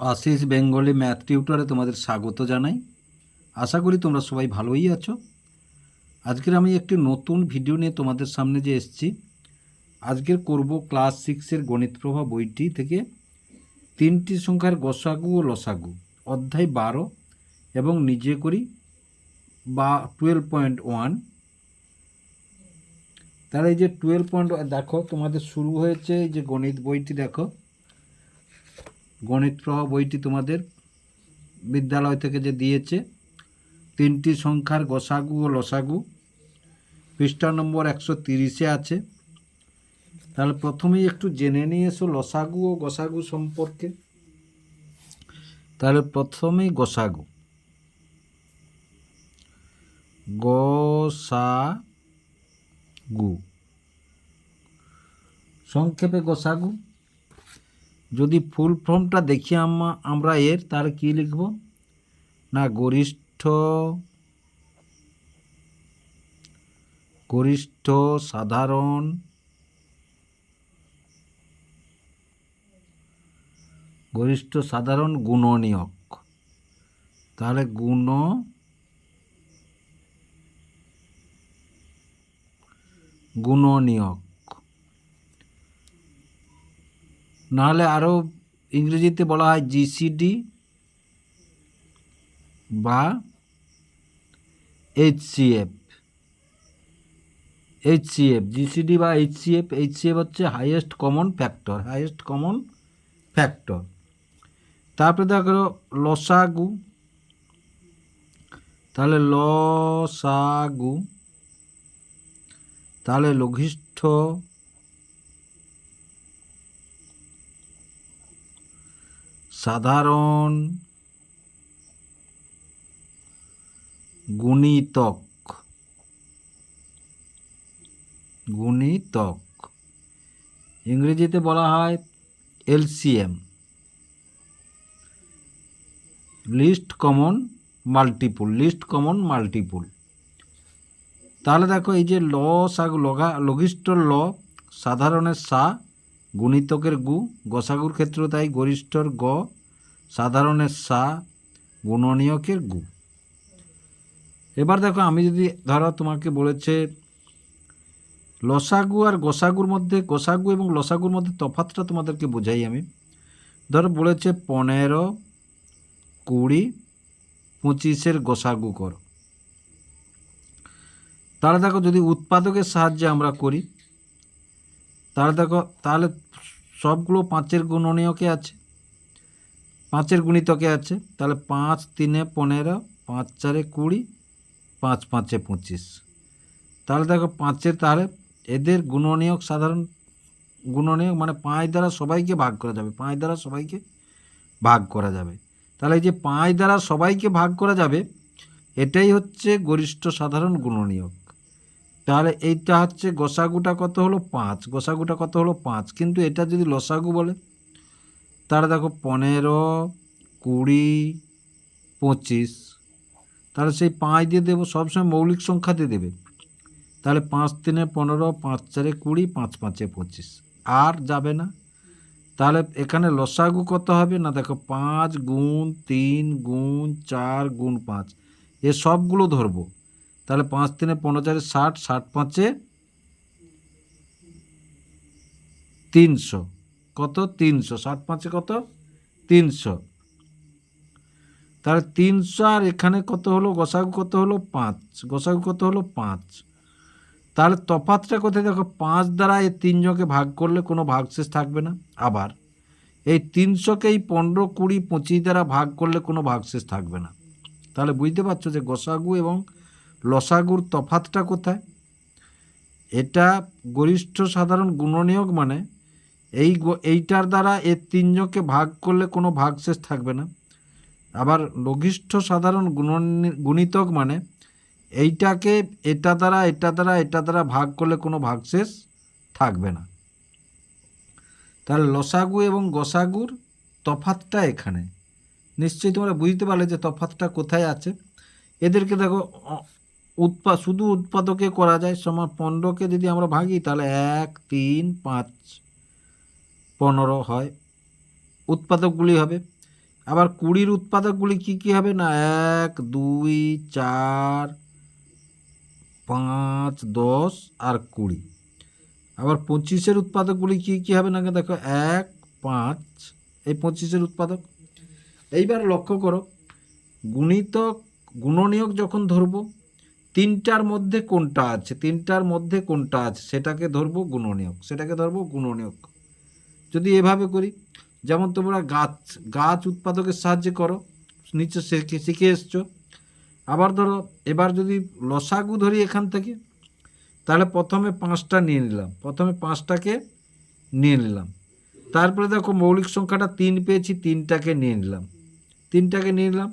Ashis Bengali math টিউটরে তোমাদের স্বাগত জানাই। আশা করি তোমরা সবাই ভালোই আছো। আজকের আমি একটি নতুন ভিডিও নিয়ে তোমাদের সামনে যে এসেছি। আজকের করব ক্লাস সিক্সের গণিত প্রভা বইটি থেকে তিনটি সংখ্যার গসাগু ও লসাগু, অধ্যায় বারো এবং নিজে করি বা টুয়েলভ পয়েন্ট ওয়ান তাহলে এই যে টুয়েলভ পয়েন্ট দেখো তোমাদের শুরু হয়েছে এই যে গণিত বইটি, দেখো। গণিত প্রবাহ বইটি তোমাদের বিদ্যালয় থেকে যে দিয়েছে, তিনটি সংখ্যার গসাগু ও লসাগু। পৃষ্ঠা নম্বর একশো তিরিশে আছে। তাহলে প্রথমেই একটু জেনে নিয়ে এসো লসাগু ও গসাগু সম্পর্কে। তাহলে প্রথমেই গসাগু। গসাগু। সংক্ষেপে গসাগু। যদি ফুল ফর্মটা দেখি আম- আমরা এর, তাহলে কি লিখব? না, গরিষ্ঠ গরিষ্ঠ সাধারণ গরিষ্ঠ সাধারণ গুণনীয়ক। তাহলে গুণ গুণনীয়ক। নাহলে আরও ইংরেজিতে বলা হয় জিসিডি বা এইচসিএফ এইচসিএফ জিসিডি বা এইচসিএফ এইচসিএফ হচ্ছে highest common factor highest common factor তারপরে দেখো লসাগু, তাহলে লসাগু, তাহলে লঘিষ্ঠ সাধারণ গুণিতক। গুণিতক। ইংরেজিতে বলা হয় LCM. Least common multiple, least common multiple. তাহলে দেখো এই যে ল সাগ লগা লঘিষ্ঠর ল, সাধারণের সা গুণিতকের গু, গসাগুর ক্ষেত্র তাই গরিষ্ঠর গ, সাধারণের সা, গুণনীয়কের গু। এবার দেখো, আমি যদি ধরো তোমাকে বলেছে, লসাগু আর গোসাগুর মধ্যে, গোসাগু এবং লসাগুর মধ্যে তফাতটা তোমাদেরকে বোঝাই আমি। ধরো বলেছে, পনেরো কুড়ি পঁচিশের গোসাগু করো। তাহলে দেখো, যদি উৎপাদকের সাহায্যে আমরা করি, তাহলে দেখো, তাহলে সবগুলো পাঁচের গুণনীয়কে আছে। পাঁচের গুণিতকে আছে। তাহলে পাঁচ তিনে পনেরো, পাঁচ চারে কুড়ি, পাঁচ পাঁচে পঁচিশ। তাহলে দেখো পাঁচের তাহলে এদের গুণনীয়ক সাধারণ গুণনীয়ক মানে পাঁচ দ্বারা সবাইকে ভাগ করা যাবে। পাঁচ দ্বারা সবাইকে ভাগ করা যাবে। তাহলে এই যে পাঁচ দ্বারা সবাইকে ভাগ করা যাবে, এটাই হচ্ছে গরিষ্ঠ সাধারণ গুণনীয়ক। তাহলে এইটা হচ্ছে গোসাগুটা কত হলো পাঁচ, গোসাগুটা কত হলো পাঁচ? কিন্তু এটা যদি লসাগু বলে, তাহলে দেখো পনেরো, কুড়ি, পঁচিশ, তাহলে সেই পাঁচ দিয়ে দেবো, সবসময় মৌলিক সংখ্যা দিয়ে দেবে। তাহলে পাঁচ তিনে পনেরো, পাঁচ চারে কুড়ি, পাঁচ পাঁচে পঁচিশ। আর যাবে না। তাহলে এখানে লসাগু কত হবে? না দেখো, পাঁচ গুণ তিন গুণ চার গুণ পাঁচ, এ সবগুলো ধরবো। তাহলে পাঁচ তিনে পনেরো চারে ষাট ষাট পাঁচে তিনশো। কত? তিনশো। ষাট পাঁচে কত? তিনশো। তাহলে তিনশো আর এখানে কত হলো? গোসাগু কত হলো? পাঁচ। গোসাগু কত হলো? পাঁচ। তাহলে তফাতটা কোথায়? দেখো, পাঁচ দ্বারা এই তিনজনকে ভাগ করলে কোনো ভাগশেষ থাকবে না। আবার এই তিনশোকে এই পনেরো, কুড়ি, পঁচিশ দ্বারা ভাগ করলে কোনো ভাগশেষ থাকবে না। তাহলে বুঝতে পারছ যে গোসাগু এবং লসাগুর তফাতটা কোথায়? এটা গরিষ্ঠ সাধারণ গুণনীয়ক মানে এই এইটার দ্বারা এর তিনজনকে ভাগ করলে কোনো ভাগশেষ থাকবে না। আবার লঘিষ্ঠ সাধারণ গুণনী- গুণিতক মানে এইটাকে এটা দ্বারা এটা দ্বারা এটা দ্বারা ভাগ করলে কোনো ভাগশেষ থাকবে না। তাহলে লসাগু এবং গসাগুর তফাতটা এখানে। নিশ্চয়ই তোমরা বুঝতে পারলে যে তফাতটা কোথায় আছে। এদেরকে দেখো উৎপা, শুধু উৎপাদকে করা যায় সমান পনেরোকে যদি আমরা ভাগি, তাহলে এক, তিন, পাঁচ, পনেরো হয়। উৎপাদকগুলি হবে। আবার কুড়ির উৎপাদকগুলি কি কি হবে না? এক, দুই, চার, পাঁচ, দশ আর কুড়ি। আবার পঁচিশের উৎপাদকগুলি কি কি হবে না? দেখো, এক, পাঁচ, এই পঁচিশের উৎপাদক। এইবার লক্ষ্য করো, গুণিতক, গুণনীয়ক যখন ধরবো তিনটার মধ্যে কোনটা আছে? তিনটার মধ্যে কোনটা আছে? সেটাকে ধরবো গুণনীয়ক। সেটাকে ধরবো গুণনীয়ক। যদি এভাবে করি, যেমন তোমরা গাছ গাছ উৎপাদকের সাহায্যে করো নিচে শিখে শিখে এসছো। আবার ধরো, এবার যদি লসাগু ধরি এখান থেকে, তাহলে প্রথমে পাঁচটা নিয়ে নিলাম। প্রথমে পাঁচটাকে নিয়ে নিলাম। তারপরে দেখো মৌলিক সংখ্যাটা তিন পেয়েছি, তিনটাকে নিয়ে নিলাম। তিনটাকে নিয়ে নিলাম।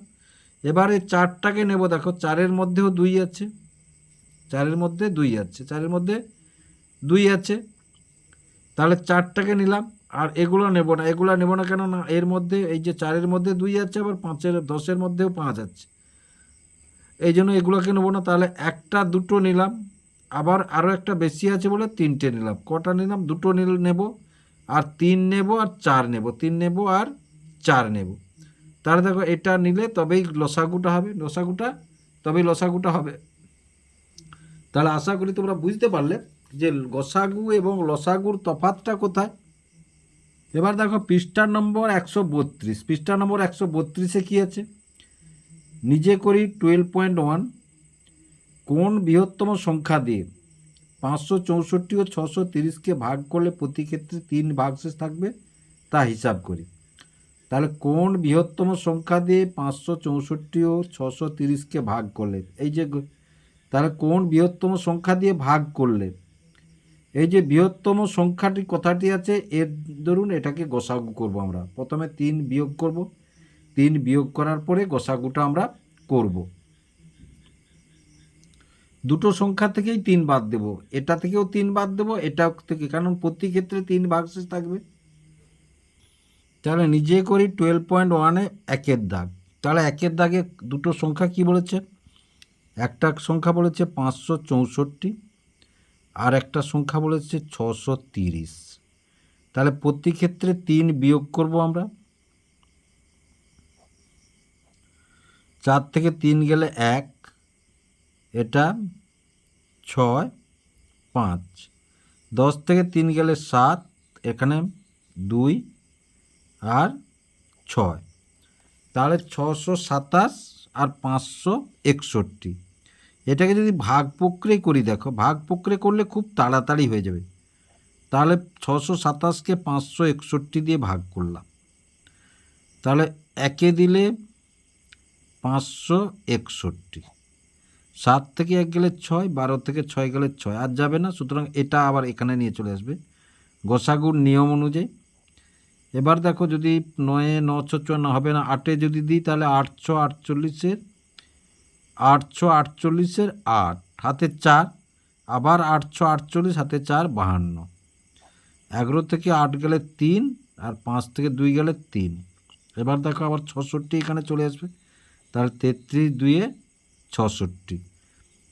এবারে চারটাকে নেব, দেখো চারের মধ্যেও দুই আছে। চারের মধ্যে দুই আছে, চারের মধ্যে দুই আছে। তাহলে চারটাকে নিলাম, আর এগুলো নেব না, এগুলো নেব না কেন না এর মধ্যে, এই যে চারের মধ্যে দুই আছে, আবার পাঁচের, দশের মধ্যেও পাঁচ আছে। এই জন্য এগুলোকে নেব না, তাহলে একটা, দুটো নিলাম। আবার আরও একটা বেশি আছে বলে তিনটে নিলাম। কটা নিলাম? দুটো নিল, নেব, আর তিন নেব, আর চার নেব, তিন নেব, আর চার নেব। তাহলে দেখো এটা নিলে তবেই লসাগুটা হবে, লসাগুটা তবেই লসাগুটা হবে। তাহলে আশা করি তোমরা বুঝতে পারলে যে গসাগু এবং লসাগুর তফাতটা কোথায়। এবার দেখো পৃষ্ঠা নম্বর একশো বত্রিশ, পৃষ্ঠা নম্বর একশো বত্রিশে কী আছে? নিজে করি টুয়েলভ পয়েন্ট ওয়ান কোন বৃহত্তম সংখ্যা দিয়ে পাঁচশো চৌষট্টি ও ছশো তিরিশকে ভাগ করলে প্রতি ক্ষেত্রে তিন ভাগশেষ থাকবে তা হিসাব করি। তাহলে কোন বৃহত্তম সংখ্যা দিয়ে পাঁচশো চৌষট্টি ও ছশো তিরিশকে ভাগ করলে? এই যে তাহলে কোন বৃহত্তম সংখ্যা দিয়ে ভাগ করলে? এই যে বৃহত্তম সংখ্যাটি কথাটি আছে, এর ধরুন এটাকে গোসাগু করব আমরা। প্রথমে তিন বিয়োগ করব। তিন বিয়োগ করার পরে গোসাগুটা আমরা করব। দুটো সংখ্যা থেকেই তিন বাদ দেব। এটা থেকেও তিন বাদ দেব এটা থেকে। কারণ প্রতি ক্ষেত্রে তিন ভাগশেষ থাকবে। তাহলে নিজে করি টুয়েলভ পয়েন্ট ওয়ানে একের দাগ। তাহলে একের দাগে দুটো সংখ্যা কি বলেছে? একটা সংখ্যা বলেছে পাঁচশো চৌষট্টি আর একটা সংখ্যা বলেছে ছশো তিরিশ। তাহলে প্রতি ক্ষেত্রে তিন বিয়োগ করব আমরা। চার থেকে তিন গেলে এক, এটা ছয়, পাঁচ। দশ থেকে তিন গেলে সাত, এখানে দুই আর ছয়। তাহলে ছশো সাতাশ আর পাঁচশো একষট্টি। এটাকে যদি ভাগ প্রক্রিয়া করি, দেখো, ভাগ প্রক্রিয়া করলে খুব তাড়াতাড়ি হয়ে যাবে। তাহলে ছশো সাতাশকে পাঁচশো একষট্টি দিয়ে ভাগ করলাম। তাহলে একে দিলে পাঁচশো একষট্টি। সাত থেকে এক গেলে ছয়, বারো থেকে ছয় গেলে ছয়। আর যাবে না, সুতরাং এটা আবার এখানে নিয়ে চলে আসবে। গোসাগুর নিয়ম অনুযায়ী এবার দেখো যদি নয়ে নশো চুয়ান্ন হবে না, আটে যদি দিই তাহলে আটশো আটচল্লিশের আটশো আটচল্লিশের আট, হাতে চার, আবার আটশো আটচল্লিশ, হাতে চার, বাহান্ন। এগারো থেকে আট গেলে তিন আর পাঁচ থেকে দুই গেলে তিন। এবার দেখো আবার ছষট্টি এখানে চলে আসবে, তাহলে তেত্রিশ দুইয়ে ছষট্টি।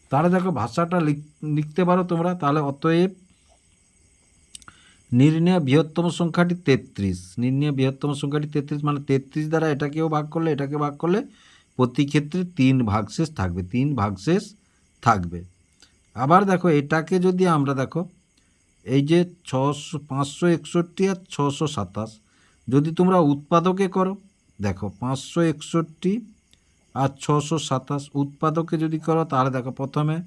তাহলে দেখো ভাষাটা লিখ- লিখতে পারো তোমরা, তাহলে অতএব নির্ণয় বৃহত্তম সংখ্যাটি তেত্রিশ। নির্ণয় বৃহত্তম সংখ্যাটি তেত্রিশ মানে তেত্রিশ দ্বারা এটাকেও ভাগ করলে, এটাকে ভাগ করলে প্রতি ক্ষেত্রে তিন ভাগশেষ থাকবে, তিন ভাগশেষ থাকবে। আবার দেখো, এটাকে যদি আমরা দেখো, এই যে ছশো, পাঁচশো একষট্টি আর ছশো সাতাশ, যদি তোমরা উৎপাদকে করো, দেখো পাঁচশো একষট্টি আর ছশো সাতাশ উৎপাদকে যদি করো, তাহলে দেখো প্রথমে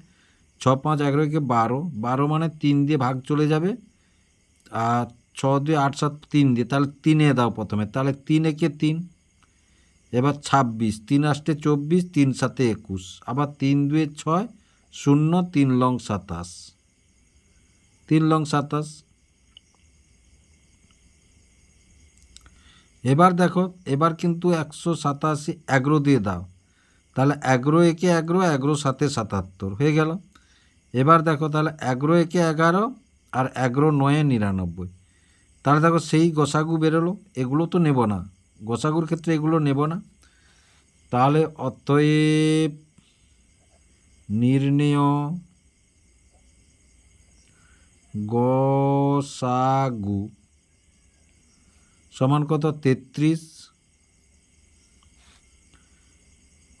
ছ, পাঁচ এগারোকে বারো। বারো মানে তিন দিয়ে ভাগ চলে যাবে। ছ, দুই, আট, সাত, তিন দিয়ে, তাহলে তিনে দাও প্রথমে। তাহলে তিন একে তিন? এবার ছাব্বিশ, তিন আষ্টে চব্বিশ, তিন সাতে একুশ। আবার তিন দুয়ে ছয়, শূন্য, তিন লং সাতাশ। তিন লং সাতাশ। এবার দেখো, এবার কিন্তু একশো সাতাশি এগারো দিয়ে দাও। তাহলে এগারো একে এগারো এগারো সাতে সাতাত্তর। হয়ে গেল। এবার দেখো, তাহলে এগারো একে এগারো আর এগারো, নয়ে, নিরানব্বই। তাহলে দেখো সেই গোসাগু বেরোলো, এগুলো তো নেব না। গোসাগুর ক্ষেত্রে এগুলো নেব না। তাহলে অতএব নির্ণেয় গসাগু সমান কত? তেত্রিশ।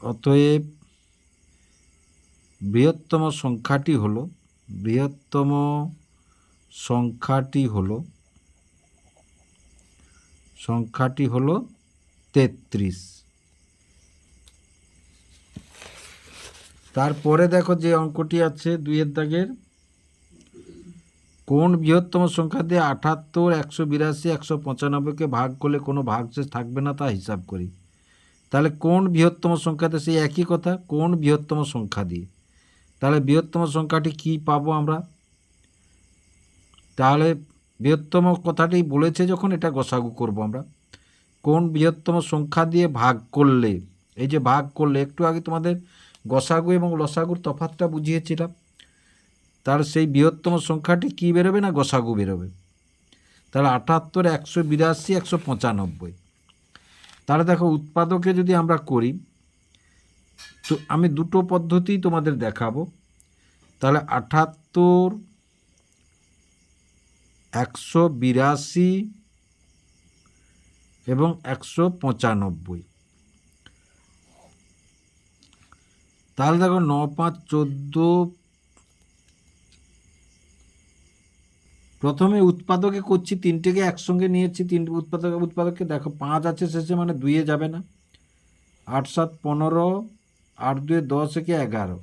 অতএব বৃহত্তম সংখ্যাটি হলো, বৃহত্তম সংখ্যাটি হলো সংখ্যাটি হলো তেত্রিশ। তারপরে দেখো যে অঙ্কটি আছে দুইয়ের দাগের। কোন বৃহত্তম সংখ্যা দিয়ে আটাত্তর, একশো বিরাশি, একশো পঁচানব্বইকে ভাগ করলে কোনো ভাগশেষ থাকবে না তা হিসাব করি। তাহলে কোন বৃহত্তম সংখ্যাতে সেই একই কথা? কোন বৃহত্তম সংখ্যা দিয়ে? তাহলে বৃহত্তম সংখ্যাটি কি পাবো আমরা? তাহলে বৃহত্তম কথাটি বলেছে যখন এটা গসাগু করব আমরা, কোন বৃহত্তম সংখ্যা দিয়ে ভাগ করলে, এই যে ভাগ করলে, একটু আগে তোমাদের গসাগু এবং লসাগুর তফাতটা বুঝিয়েছিলাম, তার সেই বৃহত্তম সংখ্যাটি কি বেরোবে না গসাগু বেরোবে? তাহলে আটাত্তর একশো বিরাশি, একশো পঁচানব্বই। তাহলে দেখো, উৎপাদকে যদি আমরা করি, তো আমি দুটো পদ্ধতি তোমাদের দেখাবো। তাহলে আটাত্তর একশো বিরাশি এবং একশো পঁচানব্বই। তাহলে দেখো ন পাঁচ চোদ্দ প্রথমে উৎপাদকে করছি, তিনটেকে একসঙ্গে নিয়েছি, তিনটে উৎপাদক, উৎপাদককে দেখো পাঁচ আছে শেষে মানে দুইয়ে যাবে না। আট সাত পনেরো, আট দুয়ে দশ একে এগারো।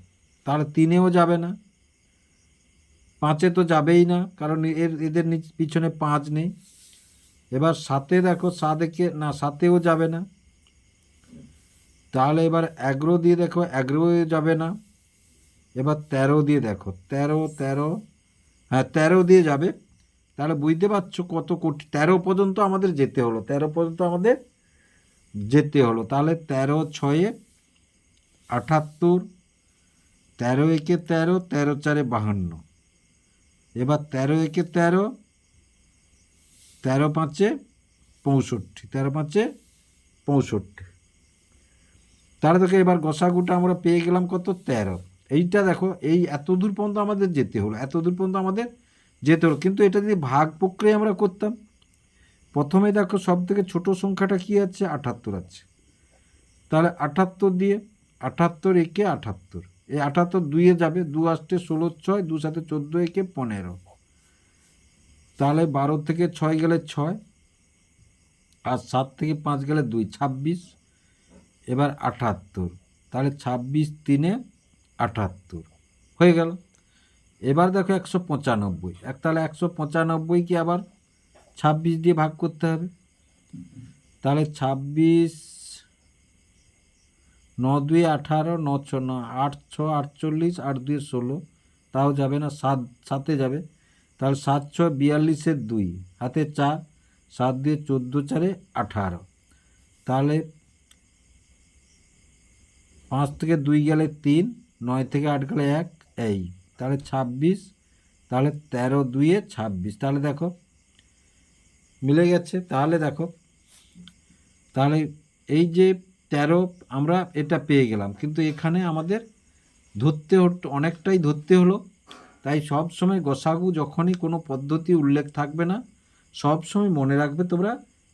তাহলে তিনেও যাবে না। পাঁচে তো যাবেই না, কারণ এর, এদের পিছনে পাঁচ নেই। এবার সাতে দেখো সাত একে না, সাতেও যাবে না। তাহলে এবার এগারো দিয়ে দেখো, এগারোও যাবে না। এবার তেরো দিয়ে দেখো, তেরো তেরো হ্যাঁ তেরো দিয়ে যাবে। তাহলে বুঝতে পারছ কত কোটি, তেরো পর্যন্ত আমাদের যেতে হলো, তেরো পর্যন্ত আমাদের যেতে হলো। তাহলে তেরো ছয়ে আটাত্তর তেরো একে তেরো তেরো চারে বাহান্ন। এবার তেরো একে তেরো তেরো পাঁচে পঁয়ষট্টি, তেরো পাঁচে পঁয়ষট্টি। তাহলে দেখো এবার গসাগুটা আমরা পেয়ে গেলাম কত? তেরো। এইটা দেখো, এই এত দূর পর্যন্ত আমাদের যেতে হলো, এত দূর পর্যন্ত আমাদের যেতে হলো। কিন্তু এটা যদি ভাগ প্রক্রিয়া আমরা করতাম। প্রথমে দেখো সব থেকে ছোটো সংখ্যাটা কী আছে? আটাত্তর আছে। তাহলে আটাত্তর দিয়ে আটাত্তর একে আটাত্তর। এই আটাত্তর দুইয়ে যাবে, দু আষ্টে ষোলো ছয়, দু সাথে চোদ্দ একে পনেরো। তাহলে বারো থেকে ছয় গেলে ছয়, আর সাত থেকে পাঁচ গেলে দুই, ছাব্বিশ, এবার আটাত্তর তাহলে ছাব্বিশ তিনে আটাত্তর হয়ে গেল। এবার দেখো একশো পঁচানব্বই, এক তাহলে একশো পঁচানব্বই কি আবার ছাব্বিশ দিয়ে ভাগ করতে হবে। তাহলে ছাব্বিশ ন দুই আঠারো ন ছ ন আট ছ আটচল্লিশ, আট দুই ষোলো, তাও যাবে না, সাত, সাতে যাবে। তাহলে সাত ছ বিয়াল্লিশের দুই, হাতে চার, সাত দিয়ে চোদ্দ চারে আঠারো। তাহলে পাঁচ থেকে দুই গেলে তিন, নয় থেকে আট গেলে এক, এই। তাহলে ছাব্বিশ, তাহলে তেরো দুইয়ে ছাব্বিশ। তাহলে দেখো, মিলে গেছে। তাহলে দেখো, তাহলে এই যে তেরো আমরা এটা পেয়ে গেলাম। কিন্তু এখানে আমাদের ধরতে অনেকটাই ধরতে হলো। তাই সব সময় গোসাগু যখনই কোনো পদ্ধতি উল্লেখ থাকবে না, সব সময় মনে রাখবে তোমরা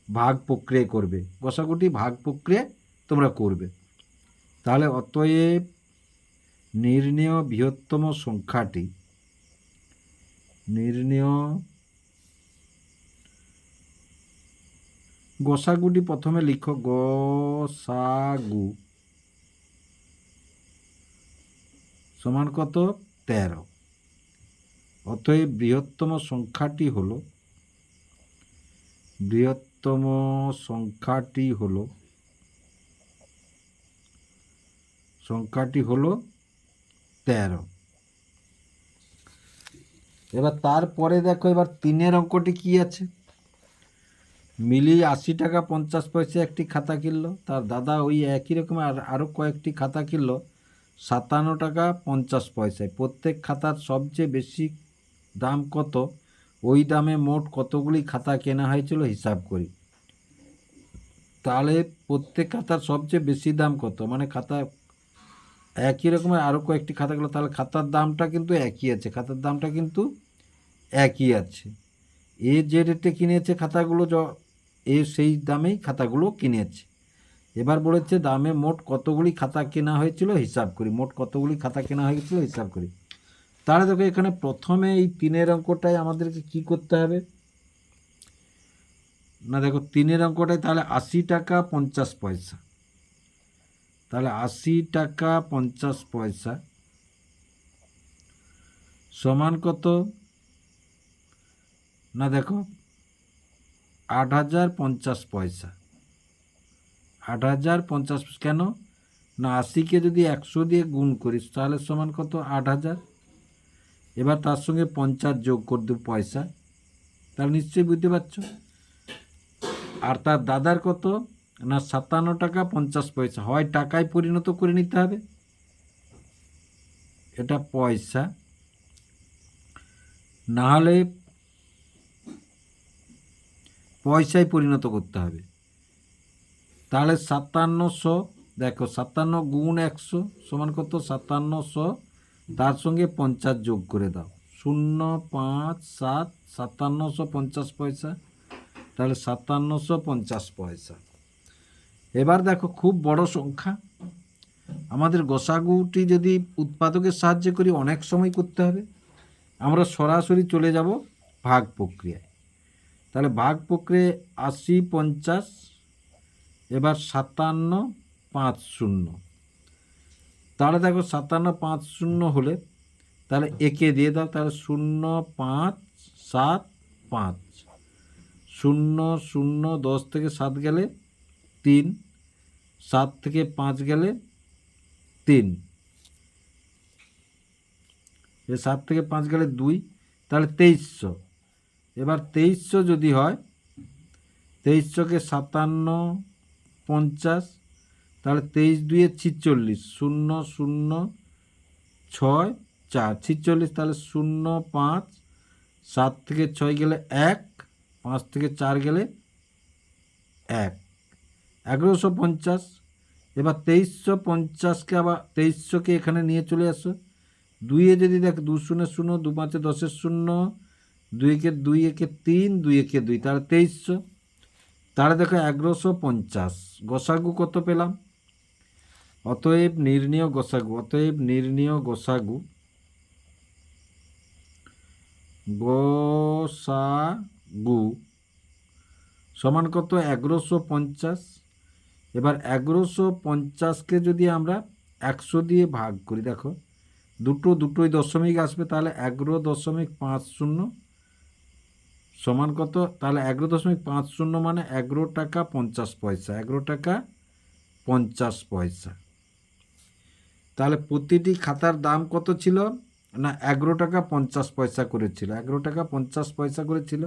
ভাগ প্রক্রিয়া করবে। গোসাগুটি ভাগ প্রক্রিয়া তোমরা করবে। তাহলে অতএব নির্ণেয় বৃহত্তম সংখ্যাটি। নির্ণেয় গোসাগুটি প্রথমে লিখো গোসাগু। সমান কত? তেরো। অতএব বৃহত্তম সংখ্যাটি হলো, বৃহত্তম সংখ্যাটি হলো সংখ্যাটি হলো তেরো। এবার তারপরে দেখো, এবার তিনের অঙ্কটি কি আছে? মিলি আশি টাকা পঞ্চাশ পয়সা একটি খাতা কিনলো। তার দাদা ওই একই রকম আর আরও কয়েকটি খাতা কিনলো। সাতান্ন টাকা পঞ্চাশ পয়সায়। প্রত্যেক খাতার সবচেয়ে বেশি দাম কত? ওই দামে মোট কতগুলি খাতা কেনা হয়েছিল হিসাব করি। তাহলে প্রত্যেক খাতার সবচেয়ে বেশি দাম কত? মানে খাতা একই রকমের আরও কয়েকটি খাতাগুলো তাহলে খাতার দামটা কিন্তু একই আছে। খাতার দামটা কিন্তু একই আছে। এ যে রেটে কিনেছে খাতাগুলো এ সেই দামেই খাতাগুলো কিনেছে। এবার বলেছে, দামে মোট কতগুলি খাতা কেনা হয়েছিল? হিসাব করি। মোট কতগুলি খাতা কেনা হয়েছিল হিসাব করি। তাহলে দেখো, এখানে প্রথমে এই তিনের অঙ্কটায় আমাদেরকে কি করতে হবে? না, দেখো, তিনের অঙ্কটায় তাহলে আশি টাকা পঞ্চাশ পয়সা। তাহলে আশি টাকা পঞ্চাশ পয়সা সমান কত? না, দেখো আট হাজার পঞ্চাশ পয়সা। আট হাজার পঞ্চাশ কেন? না, আশিকে যদি একশো দিয়ে গুণ করিস, তাহলে সমান কত? আট হাজার। এবার তার সঙ্গে পঞ্চাশ যোগ করে দেব পয়সা। তাহলে নিশ্চয়ই বুঝতে পারছ? আর তার দাদার কত? না, সাতান্ন টাকা পঞ্চাশ পয়সা। হয় টাকায় পরিণত করে নিতে হবে। এটা পয়সা। না হলে পয়সায় পরিণত করতে হবে। তাহলে সাতান্নশো, দেখো, সাতান্ন গুণ একশো সমান কত? সাতান্নশো, তার সঙ্গে পঞ্চাশ যোগ করে দাও। শূন্য, পাঁচ, সাত, সাতান্নশো পঞ্চাশ পয়সা। তাহলে সাতান্নশো পঞ্চাশ পয়সা। এবার দেখো, খুব বড় সংখ্যা। আমাদের গোসাগুটি যদি উৎপাদকের সাহায্যে করি, অনেক সময় করতে হবে। আমরা সরাসরি চলে যাব ভাগ প্রক্রিয়ায়। তাহলে ভাগ প্রক্রিয়ায় আশি পঞ্চাশ, এবার সাতান্ন পাঁচ শূন্য। তাহলে দেখো সাতান্ন পাঁচ শূন্য হলে তাহলে একে দিয়ে দাও, তাহলে শূন্য পাঁচ, সাত, পাঁচ। শূন্য শূন্য, দশ থেকে সাত গেলে তিন, সাত থেকে পাঁচ গেলে তিন। সাত থেকে পাঁচ গেলে দুই, তাহলে তেইশশো। এবার তেইশশো যদি হয়, তেইশশোকে সাতান্ন, পঞ্চাশ, তাহলে তেইশ দুয়ে ছিচল্লিশ, শূন্য শূন্য, ছয়, চার। ছিচল্লিশ তাহলে শূন্য, পাঁচ, সাত থেকে ছয় গেলে এক, পাঁচ থেকে চার গেলে এক। এগারোশো পঞ্চাশ, এবার তেইশশো পঞ্চাশকে আবার, তেইশশোকে এখানে নিয়ে চলে আসো। দুইয়ে যদি দেখ, দু শূন্য শূন্য, দু পাঁচে দশের শূন্য দুইকে দুই একে তিন, দুই একে দুই, তাহলে তেইশশো তাহলে দেখো এগারোশো পঞ্চাশ। গোসাগু কত পেলাম? অতএব নির্ণীয় গোসাগু, অতএব নির্ণীয় গোসাগু। গোসাগু সমান কত? এগারোশো পঞ্চাশ। এবার এগারোশো পঞ্চাশকে যদি আমরা একশো দিয়ে ভাগ করি, দেখো, দুটো দুটোই দশমিক আসবে, তাহলে এগারো দশমিক পাঁচ শূন্য। সমান কত? তাহলে এগারো দশমিক পাঁচ শূন্য মানে এগারো টাকা পঞ্চাশ পয়সা। এগারো টাকা পঞ্চাশ পয়সা। তাহলে প্রতিটি খাতার দাম কত ছিল? না এগারো টাকা পঞ্চাশ পয়সা করেছিল এগারো টাকা পঞ্চাশ পয়সা করেছিল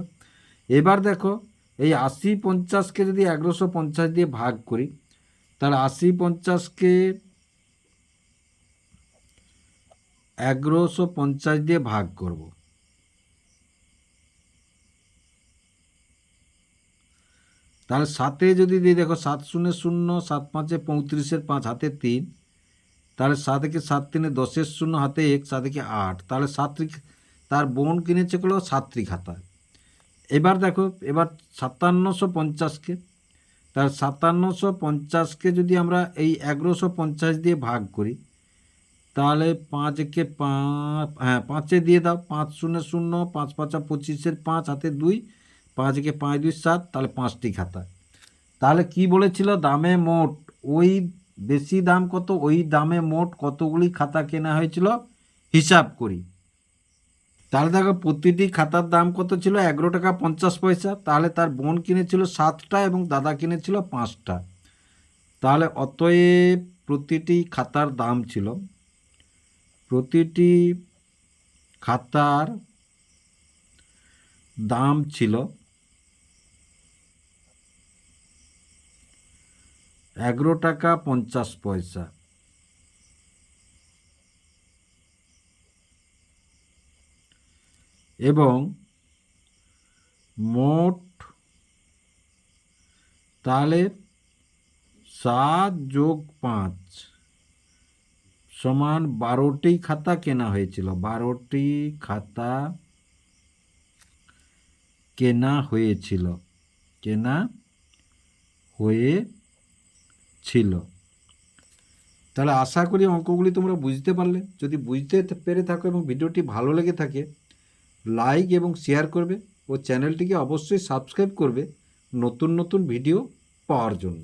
এবার দেখো, এই আশি পঞ্চাশকে যদি এগারোশো পঞ্চাশ দিয়ে ভাগ করি, তাহলে আশি পঞ্চাশকে এগারোশো পঞ্চাশ দিয়ে ভাগ করব। তাহলে সাতে যদি দিয়ে দেখো সাত শূন্য শূন্য, সাত পাঁচে পঁয়ত্রিশের পাঁচ, হাতে তিন। তাহলে সাত থেকে সাত তিনে দশের শূন্য, হাতে এক, সাত থেকে আট। তাহলে সাতটি তার বোন কিনেছে হলো সাতটি খাতা এবার দেখো, এবার সাতান্নশো পঞ্চাশকে তার সাতান্নশো পঞ্চাশকে যদি আমরা এই এগারোশো পঞ্চাশ দিয়ে ভাগ করি, তাহলে পাঁচকে পাঁচ হ্যাঁ পাঁচে দিয়ে দাও, পাঁচ শূন্য শূন্য, পাঁচ পাঁচা পঁচিশের পাঁচ, হাতে দুই পাঁচকে পাঁচ দুই সাত, তাহলে পাঁচটি খাতা। তাহলে কি বলেছিল? দামে মোট ওই বেশি দাম কত? ওই দামে মোট কতগুলি খাতা কেনা হয়েছিল? হিসাব করি। তাহলে দেখো, প্রতিটি খাতার দাম কত ছিল? এগারো টাকা পঞ্চাশ পয়সা। তাহলে তার বোন কিনেছিল সাতটা এবং দাদা কিনেছিল পাঁচটা। তাহলে অতএব প্রতিটি খাতার দাম ছিল, প্রতিটি খাতার দাম ছিল এগারো টাকা পঞ্চাশ পয়সা। এবং মোট তাহলে সাত যোগ পাঁচ সমান বারোটি খাতা কেনা হয়েছিল। বারোটি খাতা কেনা হয়েছিল। কেনা হয়েছিল ছিল। তাহলে আশা করি অঙ্কগুলি তোমরা বুঝতে পারলে। যদি বুঝতে পেরে থাকো এবং ভিডিওটি ভালো লেগে থাকে, লাইক এবং শেয়ার করবে ও চ্যানেলটিকে অবশ্যই সাবস্ক্রাইব করবে নতুন নতুন ভিডিও পাওয়ার জন্য।